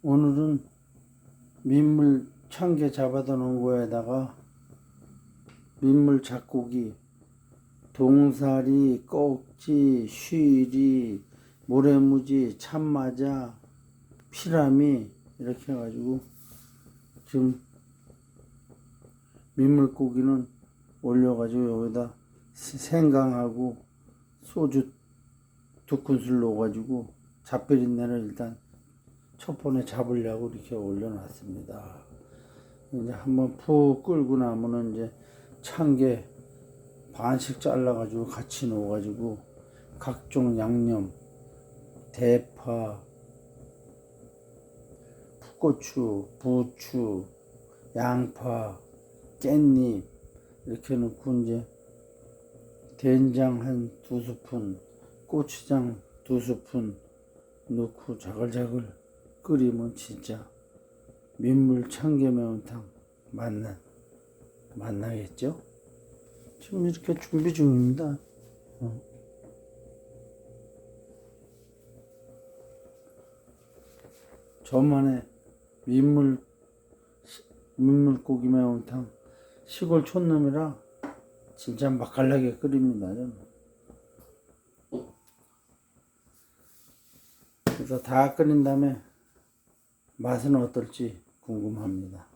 오늘은 민물 참게 잡아다 놓은 거에다가 민물 잡고기, 동사리, 꼭지, 쉬리, 모래무지, 참마자, 피라미 이렇게 해가지고 지금 민물고기는 올려가지고 여기다 생강하고 소주 두 큰술 넣어가지고 잡비린내를 일단 첫 번에 잡으려고 이렇게 올려놨습니다. 이제 한번 푹 끓고 나면은 이제 참게 반씩 잘라가지고 같이 넣어가지고 각종 양념, 대파, 풋고추, 부추, 양파, 깻잎 이렇게 넣고 이제 된장 한 두 스푼, 고추장 두 스푼 넣고 자글자글 끓이면 진짜 민물 참게 매운탕 맛나 맛나겠죠? 지금 이렇게 준비 중입니다. 어. 저만의 민물 시- 민물고기 매운탕 시골 촌놈이라 진짜 맛깔나게 끓입니다. 그래서 다 끓인 다음에 맛은 어떨지 궁금합니다.